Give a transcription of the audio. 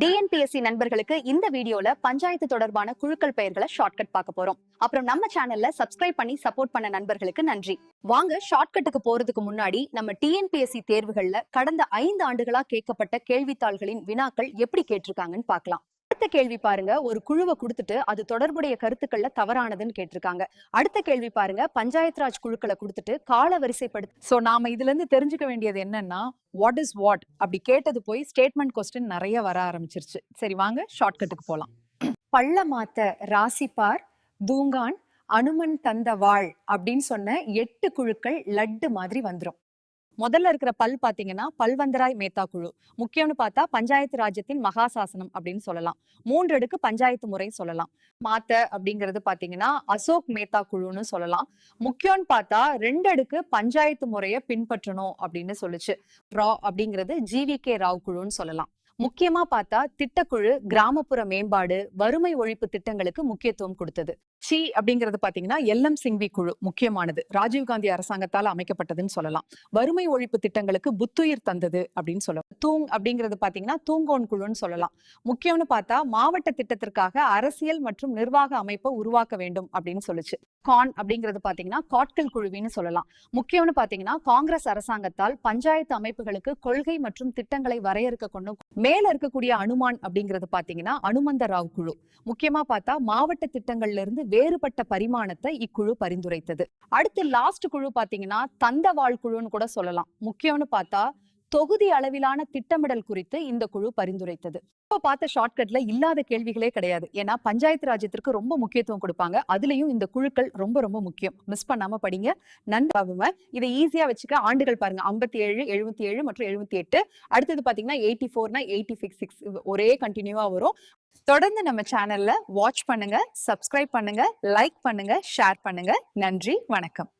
TNPSC நண்பர்களுக்கு இந்த வீடியோல பஞ்சாயத்து தொடர்பான குழுக்கள் பெயர்களை ஷார்ட்கட் பார்க்க போறோம். அப்புறம் நம்ம சேனல்ல சப்ஸ்கிரைப் பண்ணி சப்போர்ட் பண்ண நண்பர்களுக்கு நன்றி. வாங்க ஷார்ட்கட்டுக்கு போறதுக்கு முன்னாடி நம்ம டிஎன்பிஎஸ்சி தேர்வுகள்ல கடந்த ஐந்து ஆண்டுகளா கேட்கப்பட்ட கேள்வித்தாள்களின் வினாக்கள் எப்படி கேட்டிருக்காங்கன்னு பார்க்கலாம். அடுத்த கேள்வி பாருங்க. ஒரு குழுவை கொடுத்துட்டு அது தொடர்புடைய கருத்துக்கள்ல தவறானதுன்னு கேட்டிருக்காங்க. அடுத்த கேள்வி பாருங்க. பஞ்சாயத்து ராஜ் குழுக்களை கொடுத்துட்டு கால வரிசைப்படுத்து சோ நாம இதுல இருந்து தெரிஞ்சுக்க வேண்டியது என்னன்னா வாட் இஸ் வாட் அப்படி கேட்டது போய் ஸ்டேட்மெண்ட் கொஸ்டின் நிறைய வர ஆரம்பிச்சிருச்சு. சரி வாங்க ஷார்ட்கட்டுக்கு போலாம். பள்ள மாத்த ராசிபார் தூங்கான் அனுமன் தந்த வாழ் அப்படின்னு சொன்ன எட்டு குழுக்கள் லட்டு மாதிரி வந்துரும். முதல்ல இருக்கிற பல் பாத்தீங்கன்னா பல்வந்தராய் மேத்தா குழு. முக்கியம்னு பார்த்தா பஞ்சாயத்து ராஜ்யத்தின் மகாசாசனம் அப்படின்னு சொல்லலாம். மூன்று அடுக்கு பஞ்சாயத்து முறை சொல்லலாம். மாத்த அப்படிங்கிறது பாத்தீங்கன்னா அசோக் மேத்தா குழுன்னு சொல்லலாம். முக்கியம்னு பார்த்தா ரெண்டு அடுக்கு பஞ்சாயத்து முறையை பின்பற்றணும் அப்படின்னு சொல்லுச்சு. ரா அப்படிங்கிறது ஜிவி கே ராவ் குழுன்னு சொல்லலாம். முக்கியமா பார்த்தா திட்டக்குழு கிராமப்புற மேம்பாடு வறுமை ஒழிப்பு திட்டங்களுக்கு முக்கியத்துவம் கொடுத்தது. சி அப்படிங்கிறது பாத்தீங்கன்னா எல்எம் சிங்வி குழு முக்கியமானது. ராஜீவ்காந்தி அரசாங்கத்தால் அமைக்கப்பட்டதுன்னு சொல்லலாம். வறுமை ஒழிப்பு திட்டங்களுக்கு புத்துயிர் தந்தது அப்படின்னு சொல்லலாம். தூங் அப்படிங்கிறது பார்த்தீங்கன்னா தூங்கோன் குழுன்னு சொல்லலாம். முக்கியம்னு பார்த்தா மாவட்ட திட்டத்திற்காக அரசியல் மற்றும் நிர்வாக அமைப்பை உருவாக்க வேண்டும் அப்படின்னு சொல்லுச்சு. கான் அப்படிங்கிறது பார்த்தீங்கன்னா காட்கல் குழுவின்னு சொல்லலாம். முக்கியம்னு பார்த்தீங்கன்னா காங்கிரஸ் அரசாங்கத்தால் பஞ்சாயத்து அமைப்புகளுக்கு கொள்கை மற்றும் திட்டங்களை வரையறுக்க கொண்டு மேல இருக்கக்கூடிய அனுமான் அப்படிங்கிறது பார்த்தீங்கன்னா அனுமந்த ராவ் குழு. முக்கியமா பார்த்தா மாவட்ட திட்டங்கள்ல இருந்து வேறுபட்ட பரிமாணத்தை இக்குழு பரிந்துரைத்தது. அடுத்து லாஸ்ட் குழு பாத்தீங்கன்னா தந்தவாழ் குழுன்னு கூட சொல்லலாம். முக்கியம்னு பார்த்தா தொகுதி அளவிலான திட்டமிடல் குறித்து இந்த குழு பரிந்துரைத்தது. இப்ப பார்த்த ஷார்ட்கட்ல இல்லாத கேள்விகளே கிடையாது. ஏன்னா பஞ்சாயத்து ராஜ்யத்திற்கு ரொம்ப முக்கியத்துவம் கொடுப்பாங்க. அதுலயும் இந்த குழுக்கள் ரொம்ப ரொம்ப முக்கியம். மிஸ் பண்ணாம படிங்க. நன்பாவும இதை ஈஸியா வச்சுக்க ஆண்டுகள் பாருங்க. ஐம்பத்தி ஏழு எழுபத்தி ஏழு மற்றும் எழுபத்தி எட்டு அடுத்தது பாத்தீங்கன்னா எயிட்டி ஃபோர்னா எயிட்டி சிக்ஸ் சிக்ஸ் ஒரே கண்டினியூவா வரும். தொடர்ந்து நம்ம சேனல்ல வாட்ச் பண்ணுங்க சப்ஸ்கிரைப் பண்ணுங்க லைக் பண்ணுங்க ஷேர் பண்ணுங்க. நன்றி வணக்கம்.